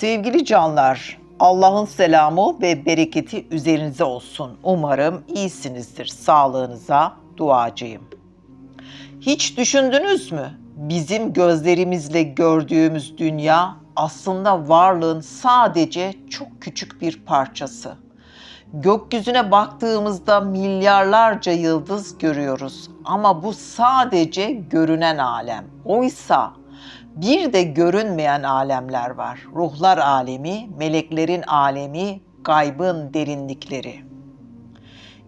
Sevgili canlar, Allah'ın selamı ve bereketi üzerinize olsun. Umarım iyisinizdir. Sağlığınıza duacıyım. Hiç düşündünüz mü? Bizim gözlerimizle gördüğümüz dünya aslında varlığın sadece çok küçük bir parçası. Gökyüzüne baktığımızda milyarlarca yıldız görüyoruz ama bu sadece görünen alem. Oysa bir de görünmeyen alemler var. Ruhlar alemi, meleklerin alemi, gaybın derinlikleri.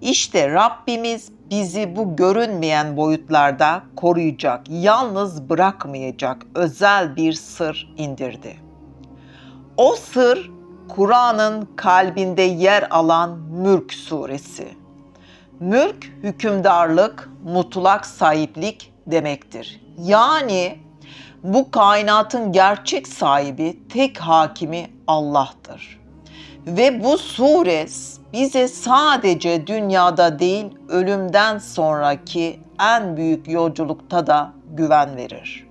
İşte Rabbimiz bizi bu görünmeyen boyutlarda koruyacak, yalnız bırakmayacak özel bir sır indirdi. O sır Kur'an'ın kalbinde yer alan Mülk suresi. Mülk hükümdarlık, mutlak sahiplik demektir. Yani bu kainatın gerçek sahibi, tek hakimi Allah'tır. Ve bu sure bize sadece dünyada değil, ölümden sonraki en büyük yolculukta da güven verir.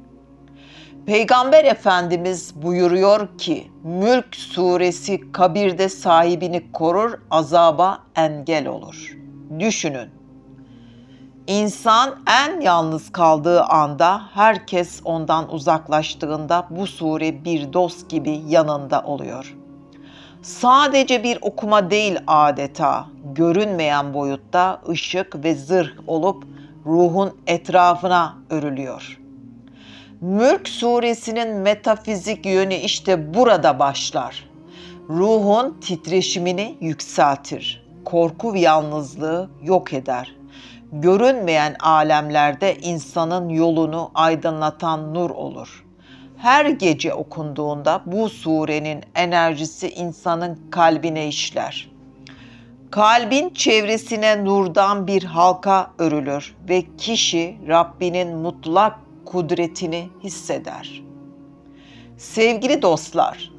Peygamber Efendimiz buyuruyor ki, Mülk suresi kabirde sahibini korur, azaba engel olur. Düşünün, İnsan en yalnız kaldığı anda, herkes ondan uzaklaştığında bu sure bir dost gibi yanında oluyor. Sadece bir okuma değil adeta, görünmeyen boyutta ışık ve zırh olup ruhun etrafına örülüyor. Mülk suresinin metafizik yönü işte burada başlar. Ruhun titreşimini yükseltir. Korku ve yalnızlığı yok eder görünmeyen alemlerde insanın yolunu aydınlatan nur olur. Her gece okunduğunda bu surenin enerjisi insanın kalbine işler. Kalbin çevresine nurdan bir halka örülür ve kişi Rabbinin mutlak kudretini hisseder. Sevgili dostlar,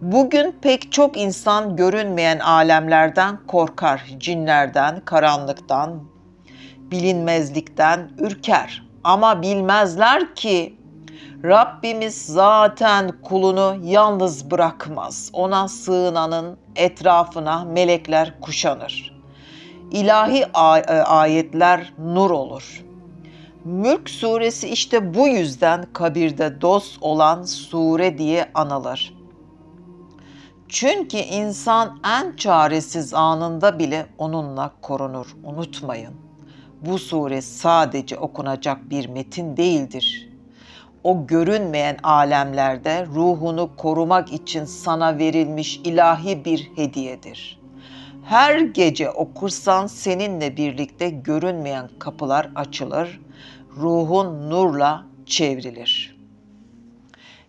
bugün pek çok insan görünmeyen alemlerden korkar, cinlerden, karanlıktan, bilinmezlikten ürker. Ama bilmezler ki Rabbimiz zaten kulunu yalnız bırakmaz. Ona sığınanın etrafına melekler kuşanır. İlahi e, ayetler nur olur. Mülk suresi işte bu yüzden kabirde dost olan sure diye anılır. Çünkü insan en çaresiz anında bile onunla korunur. Unutmayın bu sure sadece okunacak bir metin değildir. O görünmeyen alemlerde ruhunu korumak için sana verilmiş ilahi bir hediyedir. Her gece okursan seninle birlikte görünmeyen kapılar açılır, ruhun nurla çevrilir.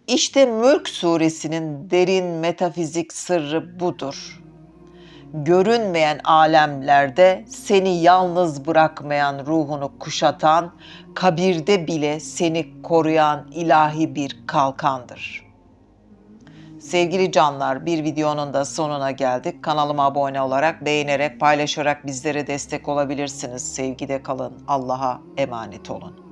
İşte Mülk suresinin derin metafizik sırrı budur görünmeyen alemlerde seni yalnız bırakmayan ruhunu kuşatan, kabirde bile seni koruyan ilahi bir kalkandır. Sevgili canlar bir videonun da sonuna geldik. Kanalıma abone olarak, beğenerek, paylaşarak bizlere destek olabilirsiniz. Sevgide kalın. Allah'a emanet olun.